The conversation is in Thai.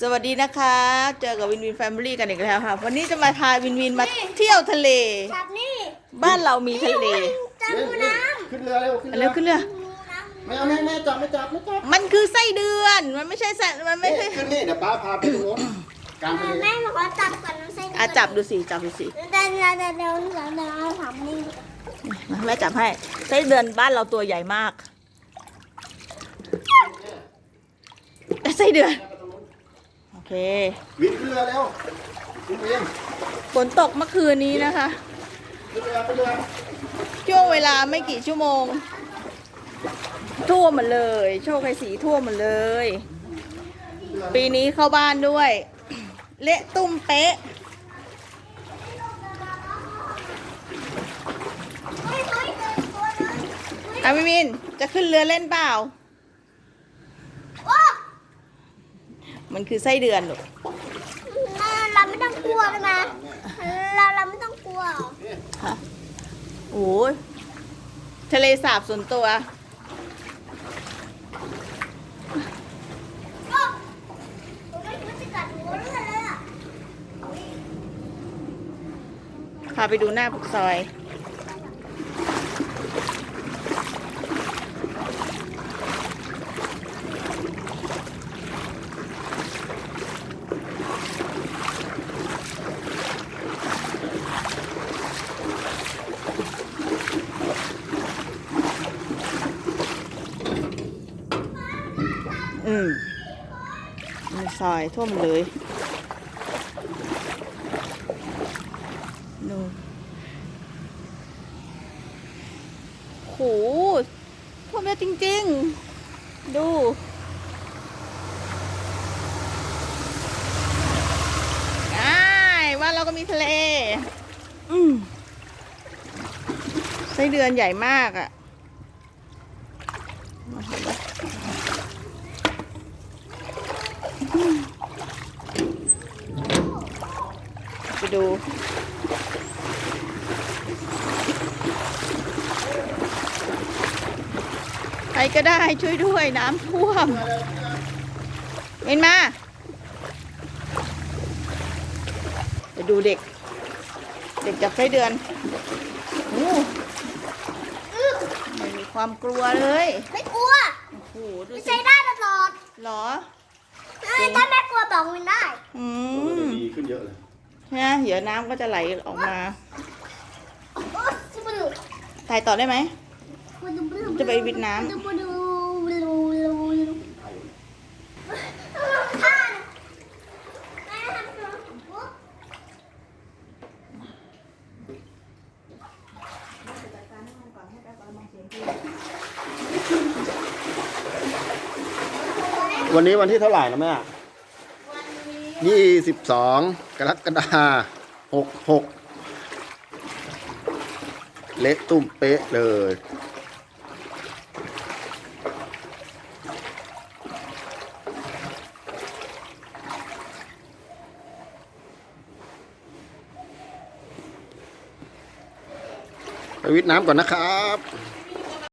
สวัสดีนะคะ เจอกับวินวินแฟมิลี่กันอีกแล้วค่ะ วันนี้จะมาพาวินวินมาเที่ยวทะเลจับนี่บ้านเรามีทะเลจับเร็วดูเร็วน้ขึ้นเรือเร็วขึ้นเร็วขึ้นเรือำไม่เอาแม่แม่จับไม่จับไม่จับมันคือไส้เดือน มันไม่ใช่ไส้มันไม่ใช่ขึ้นนี่เดี๋ยวป้าพาไปตรงโน้นกลางทะเลแม่บอกว่าจับก่อนน้ำใส่อะจับดูสิ จับดูสิ เดี๋ยวเดี๋ยวเดี๋ยวเดี๋ยวเดี๋ยวเดี๋ยวถามนี่มาแม่จับให้ไส้เดือนบ้านเราตัวใหญ่มากเอ้ยไส้เดือนโอ เค วินขึ้นเรือเร็วขึ้นเองฝนตกเมื่อคืนนี้นะคะ ขึ้นเรือขึ้นเรือช่วงเวลาไม่กี่ชั่วโมง ท่วมหมดเลย โชคชัยสีท่วมหมดเลย ปีนี้เข้าบ้านด้วย เละตุ้มเป๊ะเฮ้ยเฮ้ยเจอตัวนึงอามิมิน จะขึ้นเรือเล่นเปล่า โอ้ มันคือไส้เดือนลูกเราไม่ต้องกลัวเลยนะเราเราไม่ต้องกลัวฮะโอ้ยทะเลสาบส่วนตัวโอ้ผมไม่รู้จะกัดหัวเลยอะพาไปดูหน้าปากซอย อืมในซอยท่วมเลยนู่นโหท่วมเยอะจริง ๆ ดูอ้ายว่านเราก็มีทะเล อืมไส้เดือนใหญ่มากอะ่ะ ไปดู ใครก็ได้ช่วยด้วยน้ำท่วมเห็นมา ไปดูเด็ก เด็กจับไส้เดือนโอ้ไม่มีความกลัวเลย ไม่กลัวโอ้โหดูไม่สิใช้ได้ตลอดเหรอถ้าแม่กลัวบอกมันได้ อืโอ้มดีขึ้นเยอะเลย นะเดี๋ยวน้ำก็จะไหลออกมาโอ้ชิบุดูถ่ายต่อได้ไหม จะจะไปวิดน้ำดูดูดูดูดูข้านแม่ทำตัวปุ๊บวันนี้วันที่เท่าไหร่นะแม่ ยี่สิบสองกรกฎาหกหกเละตุ้มเป๊ะเลย ไปวิทน้ำก่อนนะครับ